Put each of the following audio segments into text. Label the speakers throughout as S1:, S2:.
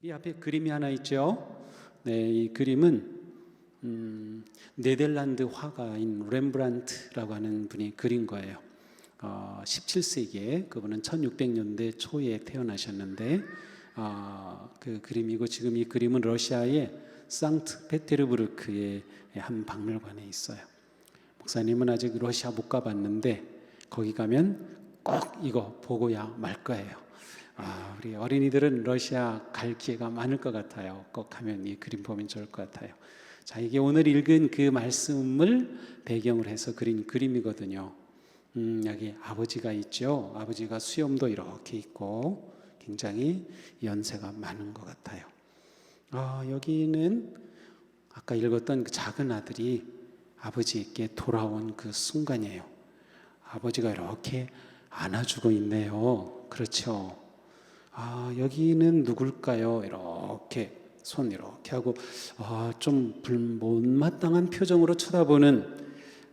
S1: 이 앞에 그림이 하나 있죠. 네, 이 그림은 음, 네덜란드 화가인 렘브란트라고 하는 분이 그린 거예요. 어, 17세기에 그분은 1600년대 초에 태어나셨는데 어, 그 그림이고 지금 이 그림은 러시아의 상트페테르부르크의 한 박물관에 있어요. 목사님은 아직 러시아 못 가봤는데 거기 가면 꼭 이거 보고야 말 거예요. 아, 우리 어린이들은 러시아 갈 기회가 많을 것 같아요. 꼭 가면 이 그림 보면 좋을 것 같아요. 자, 이게 오늘 읽은 그 말씀을 배경으로 해서 그린 그림이거든요. 음, 여기 아버지가 있죠. 아버지가 수염도 이렇게 있고 굉장히 연세가 많은 것 같아요. 아, 여기는 아까 읽었던 그 작은 아들이 아버지에게 돌아온 그 순간이에요. 아버지가 이렇게 안아주고 있네요. 그렇죠. 아, 여기는 누굴까요? 이렇게 손 이렇게 하고 아, 좀 불- 못마땅한 표정으로 쳐다보는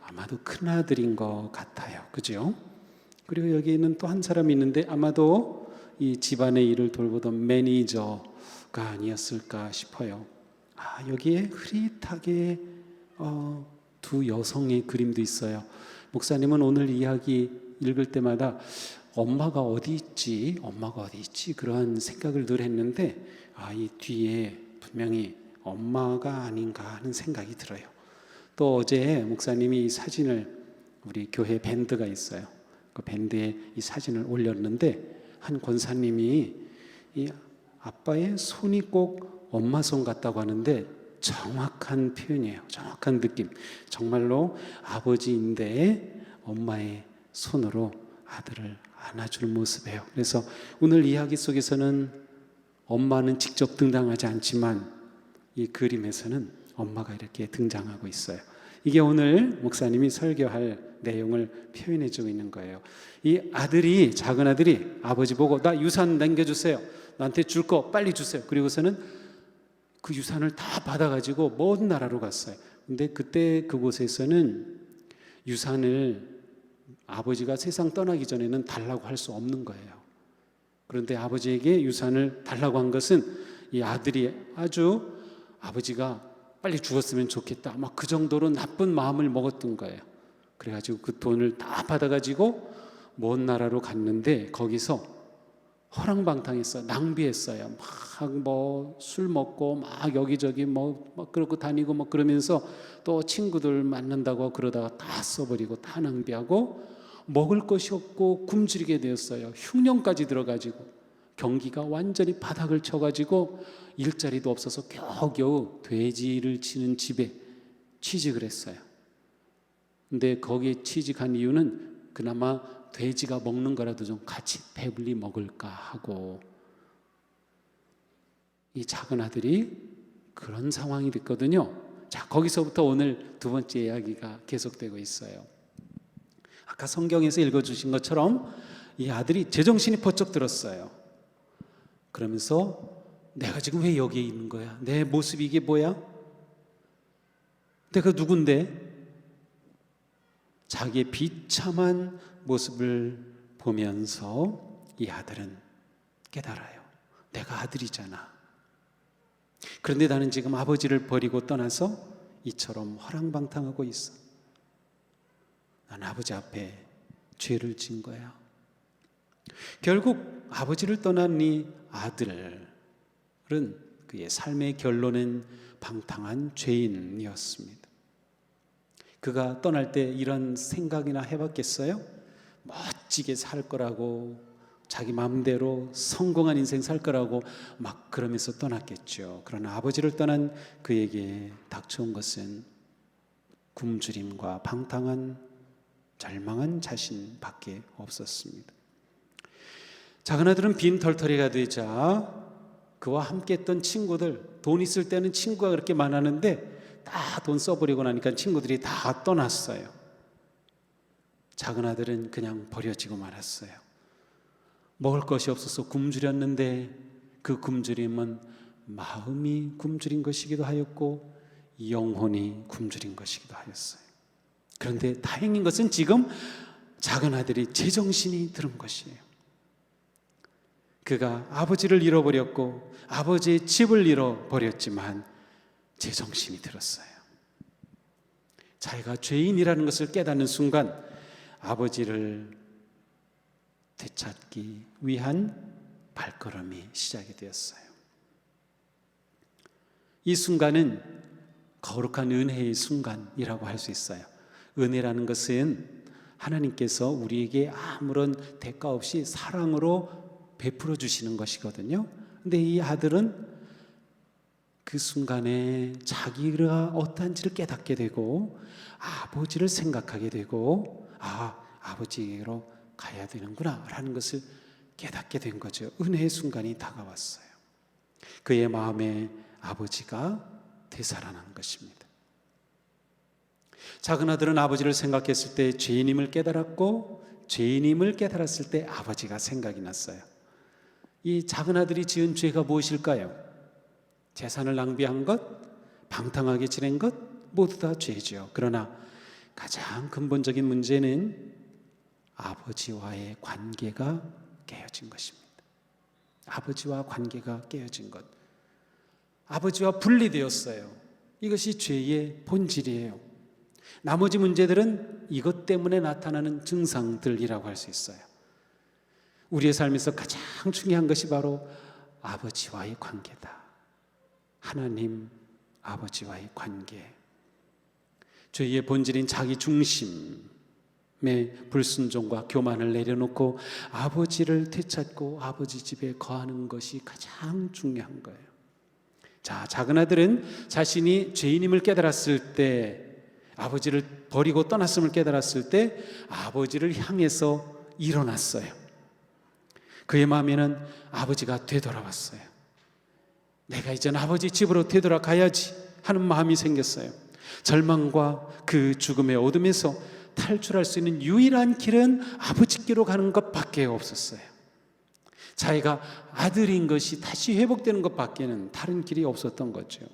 S1: 아마도 큰 아들인 것 같아요. 그죠? 그리고 여기는 또 한 사람이 있는데 아마도 이 집안의 일을 돌보던 매니저가 아니었을까 싶어요. 아, 여기에 흐릿하게 어, 두 여성의 그림도 있어요. 목사님은 오늘 이야기 읽을 때마다 엄마가 어디 있지? 엄마가 어디 있지? 그러한 생각을 늘 했는데 아, 이 뒤에 분명히 엄마가 아닌가 하는 생각이 들어요. 또 어제 목사님이 이 사진을 우리 교회 밴드가 있어요. 그 밴드에 이 사진을 올렸는데 한 권사님이 이 아빠의 손이 꼭 엄마 손 같다고 하는데 정확한 표현이에요. 정확한 느낌. 정말로 아버지인데 엄마의 손으로 아들을 안아줄 모습이에요. 그래서 오늘 이야기 속에서는 엄마는 직접 등장하지 않지만 이 그림에서는 엄마가 이렇게 등장하고 있어요. 이게 오늘 목사님이 설교할 내용을 표현해 주고 있는 거예요. 이 아들이 작은 아들이 아버지 보고 나 유산 남겨주세요. 나한테 줄 거 빨리 주세요. 그리고서는 그 유산을 다 받아가지고 먼 나라로 갔어요. 근데 그때 그곳에서는 유산을 아버지가 세상 떠나기 전에는 달라고 할 수 없는 거예요. 그런데 아버지에게 유산을 달라고 한 것은 이 아들이 아주 아버지가 빨리 죽었으면 좋겠다. 아마 그 정도로 나쁜 마음을 먹었던 거예요. 그래가지고 그 돈을 다 받아가지고 먼 나라로 갔는데 거기서 허랑방탕했어, 낭비했어요. 막 뭐 술 먹고 막 여기저기 뭐, 막 그러고 다니고 뭐 그러면서 또 친구들 만난다고 그러다가 다 써버리고 다 낭비하고 먹을 것이 없고 굶주리게 되었어요. 흉년까지 들어가지고 경기가 완전히 바닥을 쳐가지고 일자리도 없어서 겨우겨우 돼지를 치는 집에 취직을 했어요. 근데 거기에 취직한 이유는 그나마 돼지가 먹는 거라도 좀 같이 배불리 먹을까 하고 이 작은 아들이 그런 상황이 됐거든요. 자, 거기서부터 오늘 두 번째 이야기가 계속되고 있어요. 아까 성경에서 읽어주신 것처럼 이 아들이 제정신이 번쩍 들었어요. 그러면서 내가 지금 왜 여기에 있는 거야? 내 모습이 이게 뭐야? 내가 누군데? 자기의 비참한 모습을 보면서 이 아들은 깨달아요. 내가 아들이잖아. 그런데 나는 지금 아버지를 버리고 떠나서 이처럼 허랑방탕하고 있어. 난 아버지 앞에 죄를 진 거야. 결국 아버지를 떠난 이 아들은 그의 삶의 결론은 방탕한 죄인이었습니다. 그가 떠날 때 이런 생각이나 해봤겠어요? 멋지게 살 거라고 자기 마음대로 성공한 인생 살 거라고 막 그러면서 떠났겠죠. 그러나 아버지를 떠난 그에게 닥쳐온 것은 굶주림과 방탕한 절망한 자신밖에 없었습니다. 작은 아들은 빈 털터리가 되자 그와 함께 했던 친구들 돈 있을 때는 친구가 그렇게 많았는데 다 돈 써버리고 나니까 친구들이 다 떠났어요. 작은 아들은 그냥 버려지고 말았어요. 먹을 것이 없어서 굶주렸는데 그 굶주림은 마음이 굶주린 것이기도 하였고 영혼이 굶주린 것이기도 하였어요. 그런데 다행인 것은 지금 작은 아들이 제정신이 들은 것이에요. 그가 아버지를 잃어버렸고 아버지의 집을 잃어버렸지만 제정신이 들었어요. 자기가 죄인이라는 것을 깨닫는 순간 아버지를 되찾기 위한 발걸음이 시작이 되었어요. 이 순간은 거룩한 은혜의 순간이라고 할 수 있어요. 은혜라는 것은 하나님께서 우리에게 아무런 대가 없이 사랑으로 베풀어 주시는 것이거든요. 근데 이 아들은 그 순간에 자기가 어떠한지를 깨닫게 되고 아버지를 생각하게 되고 아 아버지로 가야 되는구나 라는 것을 깨닫게 된 거죠. 은혜의 순간이 다가왔어요. 그의 마음에 아버지가 되살아난 것입니다. 작은 아들은 아버지를 생각했을 때 죄인임을 깨달았고 죄인임을 깨달았을 때 아버지가 생각이 났어요. 이 작은 아들이 지은 죄가 무엇일까요? 재산을 낭비한 것, 방탕하게 지낸 것 모두 다 죄죠. 그러나 가장 근본적인 문제는 아버지와의 관계가 깨어진 것입니다. 아버지와 관계가 깨어진 것. 아버지와 분리되었어요. 이것이 죄의 본질이에요. 나머지 문제들은 이것 때문에 나타나는 증상들이라고 할 수 있어요. 우리의 삶에서 가장 중요한 것이 바로 아버지와의 관계다. 하나님 아버지와의 관계. 죄의 본질인 자기 중심의 불순종과 교만을 내려놓고 아버지를 되찾고 아버지 집에 거하는 것이 가장 중요한 거예요. 자, 작은 아들은 자신이 죄인임을 깨달았을 때 아버지를 버리고 떠났음을 깨달았을 때 아버지를 향해서 일어났어요. 그의 마음에는 아버지가 되돌아왔어요. 내가 이젠 아버지 집으로 되돌아가야지 하는 마음이 생겼어요. 절망과 그 죽음의 어둠에서 탈출할 수 있는 유일한 길은 아버지께로 가는 것밖에 없었어요. 자기가 아들인 것이 다시 회복되는 것밖에는 다른 길이 없었던 거죠.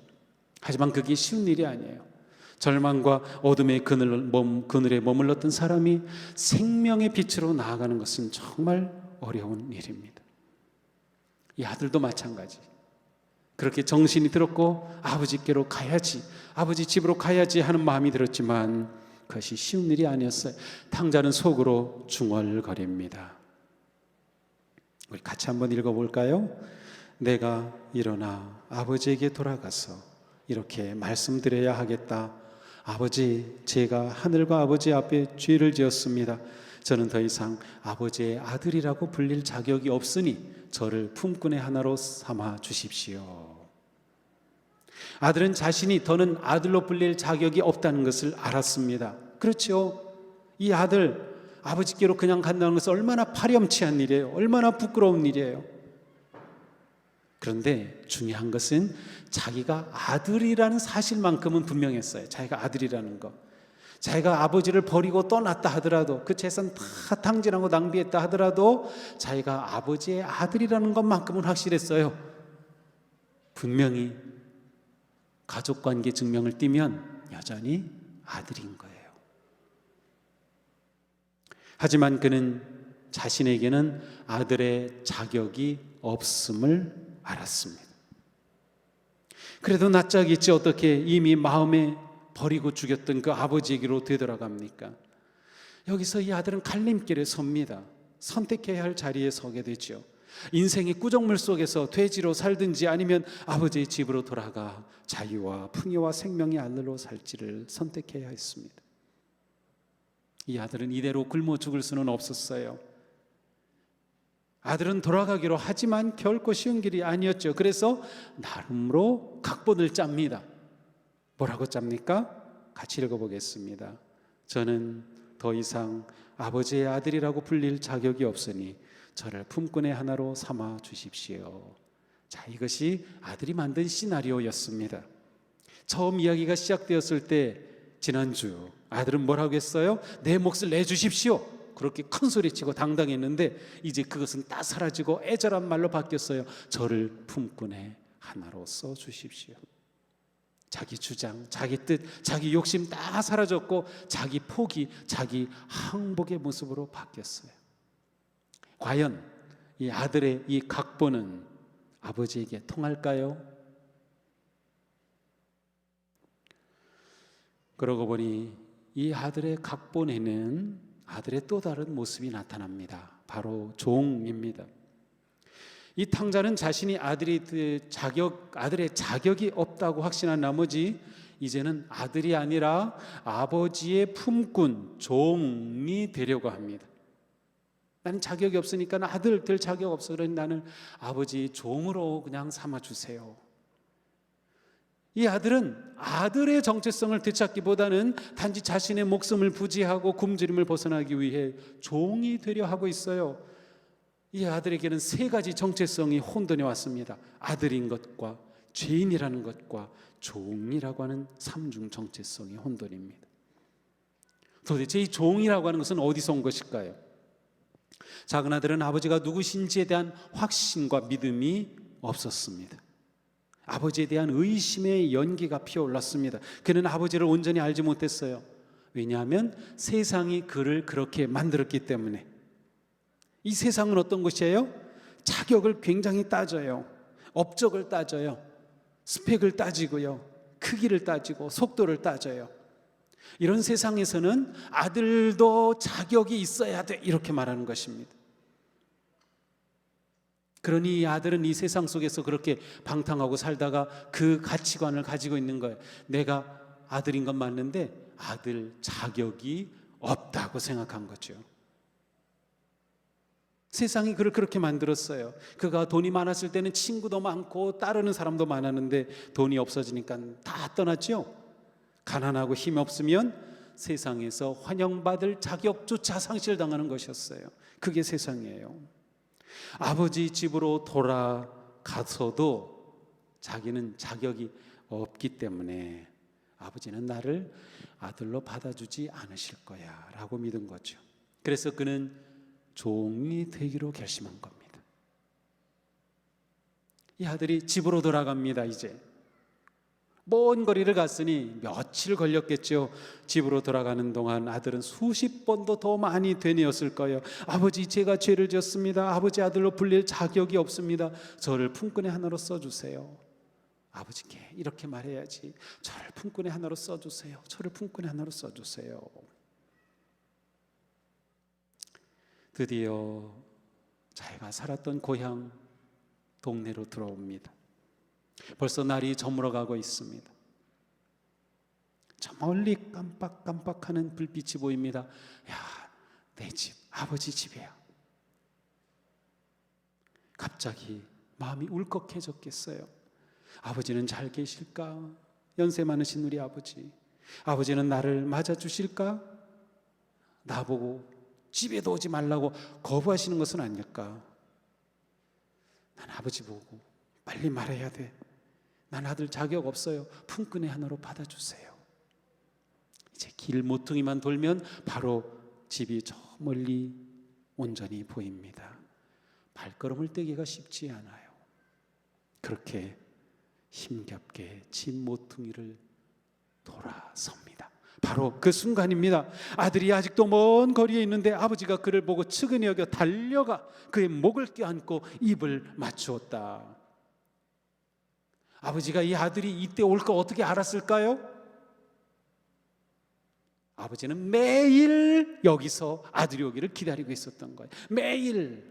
S1: 하지만 그게 쉬운 일이 아니에요. 절망과 어둠의 그늘, 몸, 그늘에 머물렀던 사람이 생명의 빛으로 나아가는 것은 정말 어려운 일입니다. 이 아들도 마찬가지. 그렇게 정신이 들었고 아버지께로 가야지, 아버지 집으로 가야지 하는 마음이 들었지만 그것이 쉬운 일이 아니었어요. 탕자는 속으로 중얼거립니다. 우리 같이 한번 읽어볼까요? 내가 일어나 아버지에게 돌아가서 이렇게 말씀드려야 하겠다. 아버지, 제가 하늘과 아버지 앞에 죄를 지었습니다. 저는 더 이상 아버지의 아들이라고 불릴 자격이 없으니 저를 품꾼의 하나로 삼아 주십시오. 아들은 자신이 더는 아들로 불릴 자격이 없다는 것을 알았습니다. 그렇죠. 이 아들, 아버지께로 그냥 간다는 것은 얼마나 파렴치한 일이에요. 얼마나 부끄러운 일이에요. 그런데 중요한 것은 자기가 아들이라는 사실만큼은 분명했어요. 자기가 아들이라는 거. 자기가 아버지를 버리고 떠났다 하더라도 그 재산 다 탕진하고 낭비했다 하더라도 자기가 아버지의 아들이라는 것만큼은 확실했어요. 분명히 가족 관계 증명을 띠면 여전히 아들인 거예요. 하지만 그는 자신에게는 아들의 자격이 없음을 알았습니다. 그래도 낯짝있지 어떻게 이미 마음에 버리고 죽였던 그 아버지에게로 되돌아갑니까? 여기서 이 아들은 갈림길에 섭니다. 선택해야 할 자리에 서게 되죠. 인생의 꾸정물 속에서 돼지로 살든지 아니면 아버지의 집으로 돌아가 자유와 풍요와 생명의 아들로 살지를 선택해야 했습니다. 이 아들은 이대로 굶어 죽을 수는 없었어요. 아들은 돌아가기로 하지만 결코 쉬운 길이 아니었죠. 그래서 나름으로 각본을 짭니다. 뭐라고 짭니까? 같이 읽어보겠습니다. 저는 더 이상 아버지의 아들이라고 불릴 자격이 없으니 저를 품꾼의 하나로 삼아 주십시오. 자, 이것이 아들이 만든 시나리오였습니다. 처음 이야기가 시작되었을 때 지난주 아들은 뭐라고 했어요? 내 몫을 내주십시오. 그렇게 큰 소리치고 당당했는데 이제 그것은 다 사라지고 애절한 말로 바뀌었어요. 저를 품꾼의 하나로 써 주십시오. 자기 주장, 자기 뜻, 자기 욕심 다 사라졌고 자기 포기, 자기 항복의 모습으로 바뀌었어요. 과연 이 아들의 이 각본은 아버지에게 통할까요? 그러고 보니 이 아들의 각본에는 아들의 또 다른 모습이 나타납니다. 바로 종입니다. 이 탕자는 자신이 아들이 그 자격 아들의 자격이 없다고 확신한 나머지 이제는 아들이 아니라 아버지의 품꾼 종이 되려고 합니다. 나는 자격이 없으니까 아들 될 자격 없어 그러니 나는 아버지 종으로 그냥 삼아 주세요. 이 아들은 아들의 정체성을 되찾기보다는 단지 자신의 목숨을 부지하고 굶주림을 벗어나기 위해 종이 되려 하고 있어요. 이 아들에게는 세 가지 정체성이 혼돈해 왔습니다. 아들인 것과 죄인이라는 것과 종이라고 하는 삼중 정체성이 혼돈입니다. 도대체 이 종이라고 하는 것은 어디서 온 것일까요? 작은 아들은 아버지가 누구신지에 대한 확신과 믿음이 없었습니다. 아버지에 대한 의심의 연기가 피어올랐습니다. 그는 아버지를 온전히 알지 못했어요. 왜냐하면 세상이 그를 그렇게 만들었기 때문에. 이 세상은 어떤 것이에요? 자격을 굉장히 따져요. 업적을 따져요. 스펙을 따지고요. 크기를 따지고 속도를 따져요. 이런 세상에서는 아들도 자격이 있어야 돼. 이렇게 말하는 것입니다. 그러니 이 아들은 이 세상 속에서 그렇게 방탕하고 살다가 그 가치관을 가지고 있는 거예요. 내가 아들인 건 맞는데 아들 자격이 없다고 생각한 거죠. 세상이 그를 그렇게 만들었어요. 그가 돈이 많았을 때는 친구도 많고 따르는 사람도 많았는데 돈이 없어지니까 다 떠났죠. 가난하고 힘 없으면 세상에서 환영받을 자격조차 상실당하는 것이었어요. 그게 세상이에요. 아버지 집으로 돌아가서도 자기는 자격이 없기 때문에 아버지는 나를 아들로 받아주지 않으실 거야 라고 믿은 거죠. 그래서 그는 종이 되기로 결심한 겁니다. 이 아들이 집으로 돌아갑니다, 이제. 먼 거리를 갔으니 며칠 걸렸겠죠. 집으로 돌아가는 동안 아들은 수십 번도 더 많이 되뇌었을 거예요. 아버지, 제가 죄를 지었습니다. 아버지 아들로 불릴 자격이 없습니다. 저를 품꾼의 하나로 써주세요. 아버지께 이렇게 말해야지. 저를 품꾼의 하나로 써주세요. 저를 품꾼의 하나로 써주세요. 드디어 자기가 살았던 고향 동네로 들어옵니다. 벌써 날이 저물어가고 있습니다. 저 멀리 깜빡깜빡하는 불빛이 보입니다. 야, 내 집, 아버지 집이야. 갑자기 마음이 울컥해졌겠어요. 아버지는 잘 계실까? 연세 많으신 우리 아버지. 아버지는 나를 맞아주실까? 나보고 집에도 오지 말라고 거부하시는 것은 아닐까? 난 아버지 보고 빨리 말해야 돼. 난 아들 자격 없어요. 품꾼의 하나로 받아주세요. 이제 길 모퉁이만 돌면 바로 집이 저 멀리 온전히 보입니다. 발걸음을 떼기가 쉽지 않아요. 그렇게 힘겹게 집 모퉁이를 돌아섭니다. 바로 그 순간입니다. 아들이 아직도 먼 거리에 있는데 아버지가 그를 보고 측은히 여겨 달려가 그의 목을 껴안고 입을 맞추었다. 아버지가 이 아들이 이때 올 거 어떻게 알았을까요? 아버지는 매일 여기서 아들이 오기를 기다리고 있었던 거예요. 매일.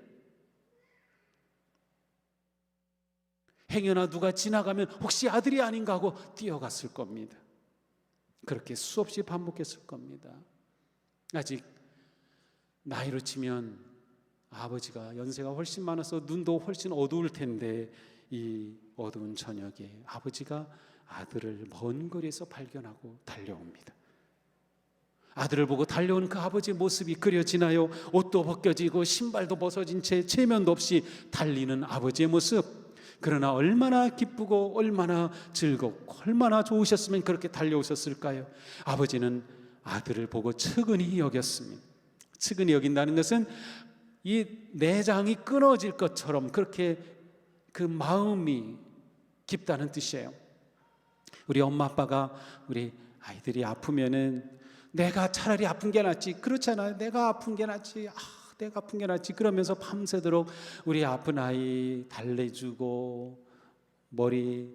S1: 행여나 누가 지나가면 혹시 아들이 아닌가 하고 뛰어갔을 겁니다. 그렇게 수없이 반복했을 겁니다. 아직 나이로 치면 아버지가 연세가 훨씬 많아서 눈도 훨씬 어두울 텐데 이 어두운 저녁에 아버지가 아들을 먼 거리에서 발견하고 달려옵니다. 아들을 보고 달려온 그 아버지의 모습이 그려지나요? 옷도 벗겨지고 신발도 벗어진 채 체면도 없이 달리는 아버지의 모습. 그러나 얼마나 기쁘고 얼마나 즐겁고 얼마나 좋으셨으면 그렇게 달려오셨을까요? 아버지는 아들을 보고 측은히 여겼습니다. 측은히 여긴다는 것은 이 내장이 끊어질 것처럼 그렇게 그 마음이 깊다는 뜻이에요. 우리 엄마 아빠가 우리 아이들이 아프면은 내가 차라리 아픈 게 낫지. 그렇잖아요. 내가 아픈 게 낫지. 아, 게 낫지 그러면서 밤새도록 우리 아픈 아이 달래주고 머리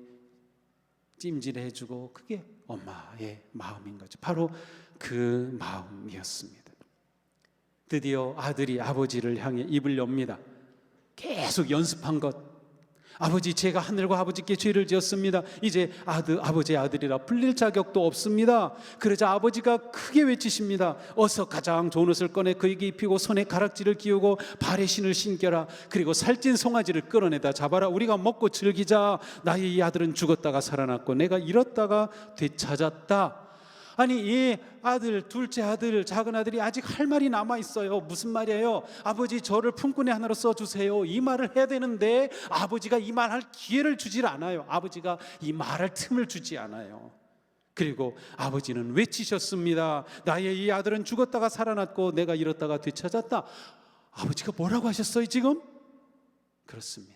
S1: 찜질해주고 그게 엄마의 마음인 거죠. 바로 그 마음이었습니다. 드디어 아들이 아버지를 향해 입을 엽니다. 계속 연습한 것. 아버지, 제가 하늘과 아버지께 죄를 지었습니다. 이제 아들, 아버지의 아들이라 불릴 자격도 없습니다. 그러자 아버지가 크게 외치십니다. 어서 가장 좋은 옷을 꺼내 그에게 입히고 손에 가락지를 끼우고 발에 신을 신겨라. 그리고 살찐 송아지를 끌어내다 잡아라. 우리가 먹고 즐기자. 나의 이 아들은 죽었다가 살아났고 내가 잃었다가 되찾았다. 아니 이 아들 둘째 아들 작은 아들이 아직 할 말이 남아 있어요. 무슨 말이에요? 아버지 저를 품꾼의 하나로 써 주세요. 이 말을 해야 되는데 아버지가 이 말 할 기회를 주질 않아요. 아버지가 이 말할 틈을 주지 않아요. 그리고 아버지는 외치셨습니다. 나의 이 아들은 죽었다가 살아났고 내가 잃었다가 되찾았다. 아버지가 뭐라고 하셨어요 지금? 그렇습니다.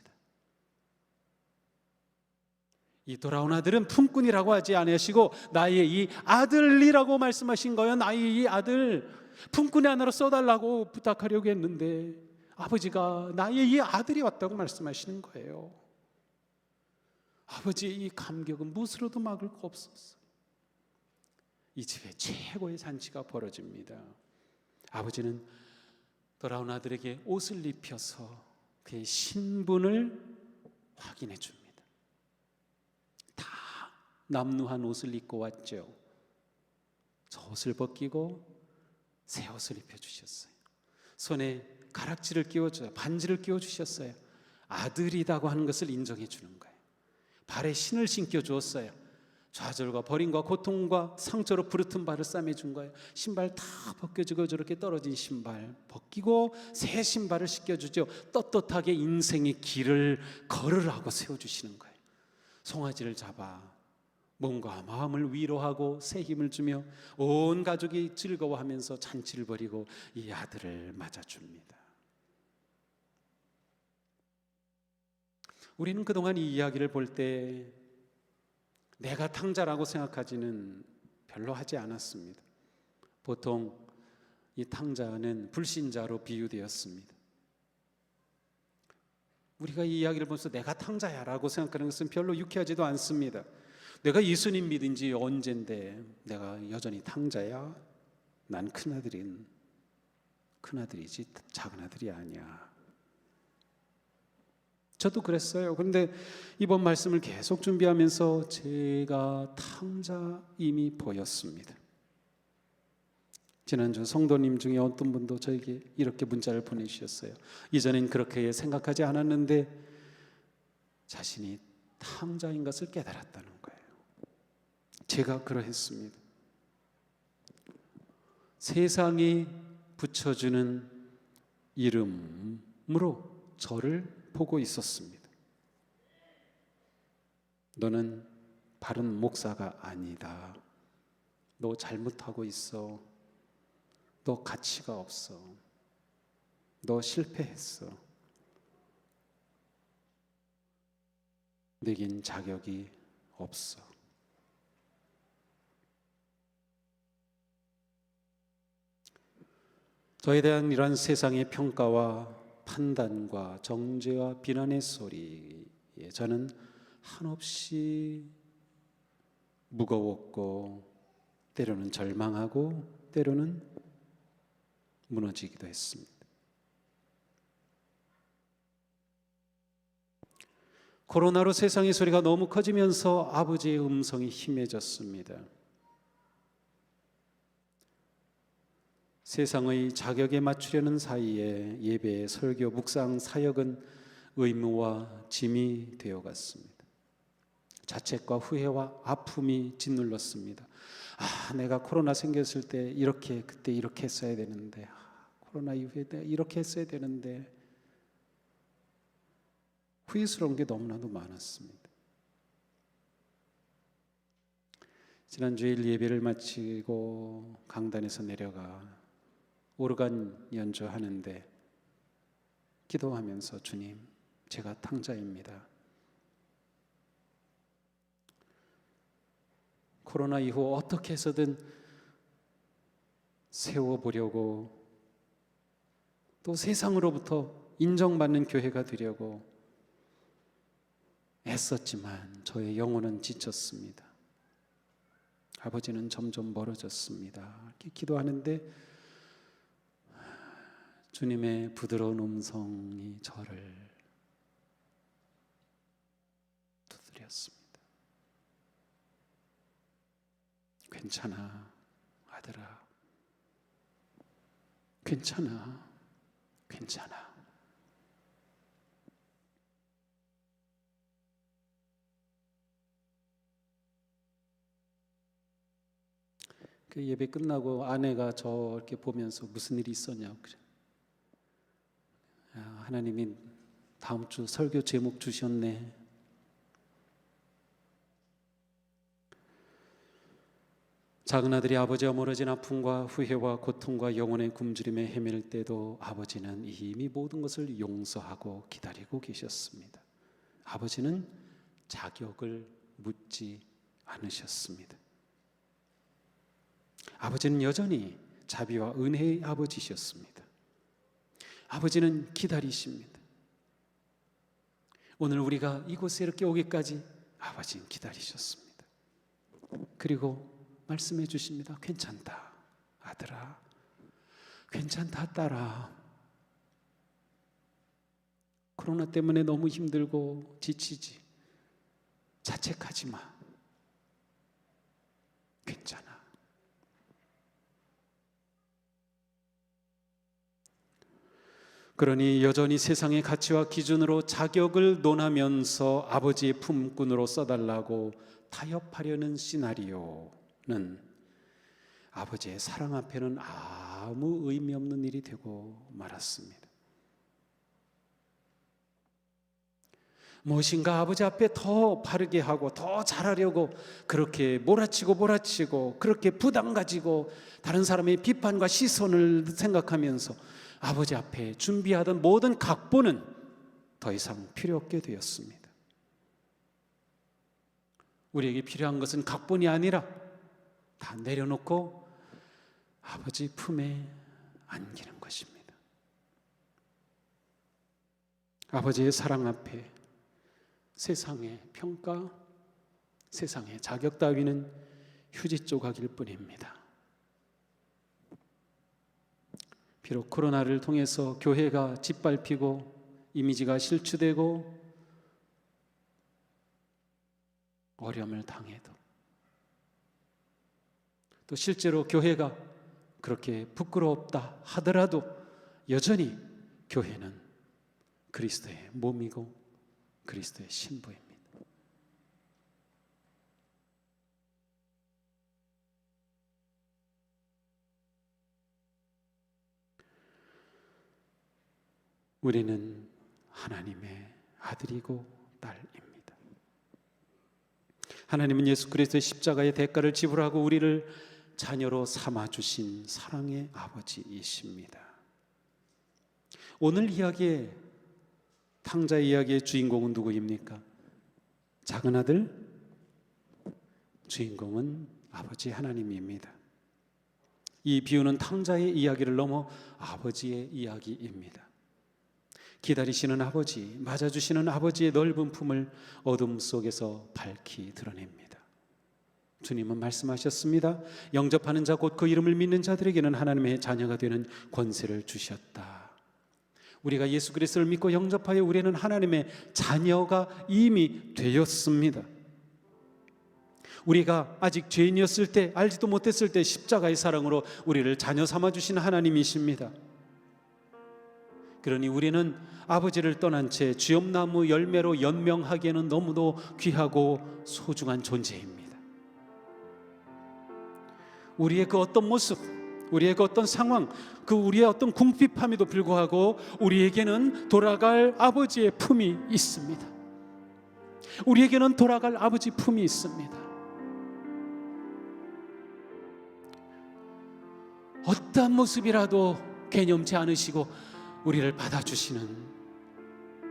S1: 이 돌아온 아들은 품꾼이라고 하지 아니하시고 나의 이 아들이라고 말씀하신 거예요. 나의 이 아들 품꾼의 하나로 써달라고 부탁하려고 했는데 아버지가 나의 이 아들이 왔다고 말씀하시는 거예요. 아버지의 이 감격은 무엇으로도 막을 거 없었어요. 이 집에 최고의 잔치가 벌어집니다. 아버지는 돌아온 아들에게 옷을 입혀서 그의 신분을 확인해 줍니다. 남루한 옷을 입고 왔죠. 저 옷을 벗기고 새 옷을 입혀 주셨어요. 손에 가락지를 끼워줘요. 반지를 끼워 주셨어요. 아들이라고 하는 것을 인정해 주는 거예요. 발에 신을 신겨 주었어요. 좌절과 버림과 고통과 상처로 부르튼 발을 싸매 준 거예요. 신발 다 벗겨지고 저렇게 떨어진 신발 벗기고 새 신발을 신겨 주죠. 떳떳하게 인생의 길을 걸으라고 세워 주시는 거예요. 송아지를 잡아 몸과 마음을 위로하고 새 힘을 주며 온 가족이 즐거워하면서 잔치를 벌이고 이 아들을 맞아줍니다. 우리는 그동안 이 이야기를 볼 때 내가 탕자라고 생각하지는 별로 하지 않았습니다. 보통 이 탕자는 불신자로 비유되었습니다. 우리가 이 이야기를 보면서 내가 탕자야라고 생각하는 것은 별로 유쾌하지도 않습니다. 내가 예수님 믿은 지 언젠데 내가 여전히 탕자야? 난 큰아들인 큰아들이지 작은 아들이 아니야. 저도 그랬어요. 그런데 이번 말씀을 계속 준비하면서 제가 탕자임이 보였습니다. 지난주 성도님 중에 어떤 분도 저에게 이렇게 문자를 보내주셨어요. 이전엔 그렇게 생각하지 않았는데 자신이 탕자인 것을 깨달았다는. 제가 그러했습니다. 세상이 붙여주는 이름으로 저를 보고 있었습니다. 너는 바른 목사가 아니다. 너 잘못하고 있어. 너 가치가 없어. 너 실패했어. 내겐 자격이 없어. 저에 대한 이러한 세상의 평가와 판단과 정죄와 비난의 소리에 저는 한없이 무거웠고 때로는 절망하고 때로는 무너지기도 했습니다. 코로나로 세상의 소리가 너무 커지면서 아버지의 음성이 힘해졌습니다. 세상의 자격에 맞추려는 사이에 예배, 설교, 묵상, 사역은 의무와 짐이 되어 갔습니다. 자책과 후회와 아픔이 짓눌렀습니다. 아, 내가 코로나 생겼을 때 이렇게 그때 이렇게 했어야 되는데 아, 코로나 이후에 이렇게 했어야 되는데 후회스러운 게 너무나도 많았습니다. 지난 주일 예배를 마치고 강단에서 내려가 오르간 연주하는데 기도하면서 주님, 제가 탕자입니다. 코로나 이후 어떻게 해서든 세워보려고 또 세상으로부터 인정받는 교회가 되려고 애썼지만 저의 영혼은 지쳤습니다. 아버지는 점점 멀어졌습니다. 이렇게 기도하는데 주님의 부드러운 음성이 저를 두드렸습니다. 괜찮아, 아들아. 괜찮아, 괜찮아. 그 예배 끝나고 아내가 저 이렇게 보면서 무슨 일이 있었냐고 그래. 아, 하나님이 다음 주 설교 제목 주셨네. 작은 아들이 아버지와 멀어진 아픔과 후회와 고통과 영혼의 굶주림에 헤맬 때도 아버지는 이미 모든 것을 용서하고 기다리고 계셨습니다. 아버지는 자격을 묻지 않으셨습니다. 아버지는 여전히 자비와 은혜의 아버지셨습니다. 아버지는 기다리십니다. 오늘 우리가 이곳에 이렇게 오기까지 아버지는 기다리셨습니다. 그리고 말씀해 주십니다. 괜찮다, 아들아. 괜찮다, 딸아. 코로나 때문에 너무 힘들고 지치지. 자책하지 마. 괜찮아. 그러니 여전히 세상의 가치와 기준으로 자격을 논하면서 아버지의 품꾼으로 써달라고 타협하려는 시나리오는 아버지의 사랑 앞에는 아무 의미 없는 일이 되고 말았습니다. 무엇인가 아버지 앞에 더 바르게 하고 더 잘하려고 그렇게 몰아치고 몰아치고 그렇게 부담 가지고 다른 사람의 비판과 시선을 생각하면서 아버지 앞에 준비하던 모든 각본은 더 이상 필요 없게 되었습니다. 우리에게 필요한 것은 각본이 아니라 다 내려놓고 아버지 품에 안기는 것입니다. 아버지의 사랑 앞에 세상의 평가, 세상의 자격 따위는 휴지 조각일 뿐입니다. 비록 코로나를 통해서 교회가 짓밟히고 이미지가 실추되고 어려움을 당해도 또 실제로 교회가 그렇게 부끄럽다 하더라도 여전히 교회는 그리스도의 몸이고 그리스도의 신부입니다. 우리는 하나님의 아들이고 딸입니다. 하나님은 예수 그리스도의 십자가의 대가를 지불하고 우리를 자녀로 삼아 주신 사랑의 아버지이십니다. 오늘 이야기의 탕자 이야기의 주인공은 누구입니까? 작은 아들 주인공은 아버지 하나님입니다. 이 비유는 탕자의 이야기를 넘어 아버지의 이야기입니다. 기다리시는 아버지, 맞아주시는 아버지의 넓은 품을 어둠 속에서 밝히 드러냅니다. 주님은 말씀하셨습니다. 영접하는 자 곧 그 이름을 믿는 자들에게는 하나님의 자녀가 되는 권세를 주셨다. 우리가 예수 그리스도를 믿고 영접하여 우리는 하나님의 자녀가 이미 되었습니다. 우리가 아직 죄인이었을 때 알지도 못했을 때 십자가의 사랑으로 우리를 자녀 삼아 주신 하나님이십니다. 그러니 우리는 아버지를 떠난 채 주엽나무 열매로 연명하기에는 너무도 귀하고 소중한 존재입니다. 우리의 그 어떤 모습, 우리의 그 어떤 상황, 그 우리의 어떤 궁핍함에도 불구하고 우리에게는 돌아갈 아버지의 품이 있습니다. 우리에게는 돌아갈 아버지 품이 있습니다. 어떠한 모습이라도 개념치 않으시고 우리를 받아주시는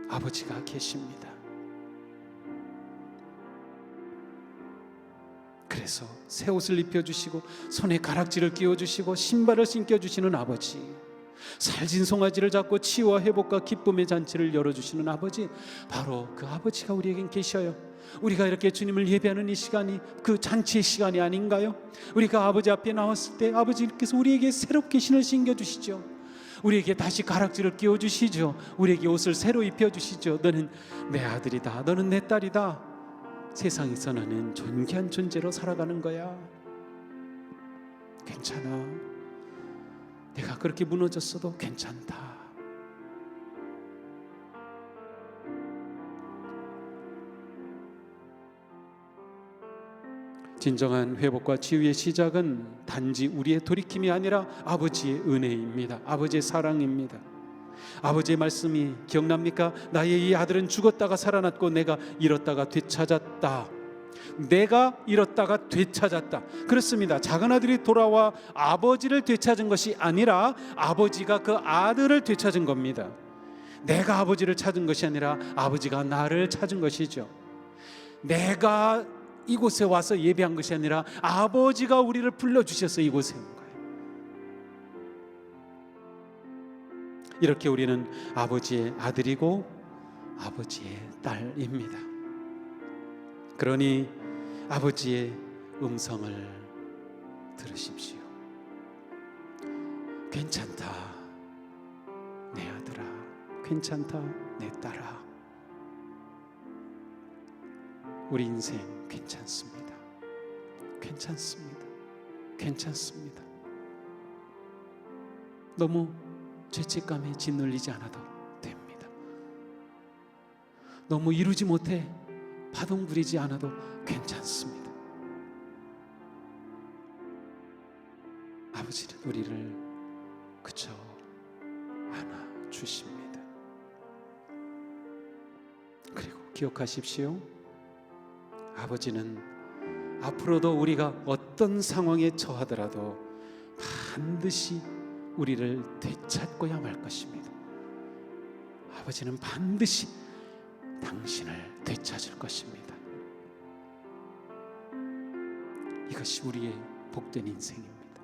S1: 아버지가 계십니다. 그래서 새 옷을 입혀주시고 손에 가락지를 끼워주시고 신발을 신겨주시는 아버지 살진 송아지를 잡고 치유와 회복과 기쁨의 잔치를 열어주시는 아버지 바로 그 아버지가 우리에겐 계셔요 우리가 이렇게 주님을 예배하는 이 시간이 그 잔치의 시간이 아닌가요? 우리가 아버지 앞에 나왔을 때 아버지께서 우리에게 새롭게 신을 신겨주시죠 우리에게 다시 가락지를 끼워 주시죠. 우리에게 옷을 새로 입혀 주시죠. 너는 내 아들이다. 너는 내 딸이다. 세상에서 너는 존귀한 존재로 살아가는 거야. 괜찮아. 내가 그렇게 무너졌어도 괜찮다. 진정한 회복과 치유의 시작은 단지 우리의 돌이킴이 아니라 아버지의 은혜입니다. 아버지의 사랑입니다. 아버지의 말씀이 기억납니까? 나의 이 아들은 죽었다가 살아났고 내가 잃었다가 되찾았다. 내가 잃었다가 되찾았다. 그렇습니다. 작은 아들이 돌아와 아버지를 되찾은 것이 아니라 아버지가 그 아들을 되찾은 겁니다. 내가 아버지를 찾은 것이 아니라 아버지가 나를 찾은 것이죠. 내가 이곳에 와서 예배한 것이 아니라 아버지가 우리를 불러 주셔서 이곳에 온 거예요. 이렇게 우리는 아버지의 아들이고 아버지의 딸입니다. 그러니 아버지의 음성을 들으십시오. 괜찮다, 내 아들아. 괜찮다, 내 딸아. 우리 인생 괜찮습니다. 괜찮습니다. 괜찮습니다. 너무 죄책감에 짓눌리지 않아도 됩니다. 너무 이루지 못해 파동 부리지 않아도 괜찮습니다. 아버지는 우리를 그저 안아 주십니다. 그리고 기억하십시오. 아버지는 앞으로도 우리가 어떤 상황에 처하더라도 반드시 우리를 되찾고야 말 것입니다. 아버지는 반드시 당신을 되찾을 것입니다. 이것이 우리의 복된 인생입니다.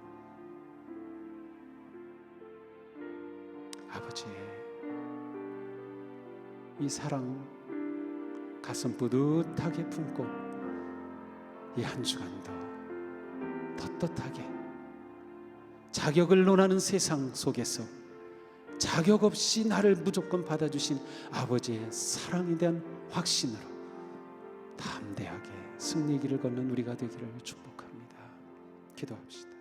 S1: 아버지의 이 사랑 가슴 뿌듯하게 품고 이 한 주간도 떳떳하게 자격을 논하는 세상 속에서 자격 없이 나를 무조건 받아주신 아버지의 사랑에 대한 확신으로 담대하게 승리 길을 걷는 우리가 되기를 축복합니다. 기도합시다.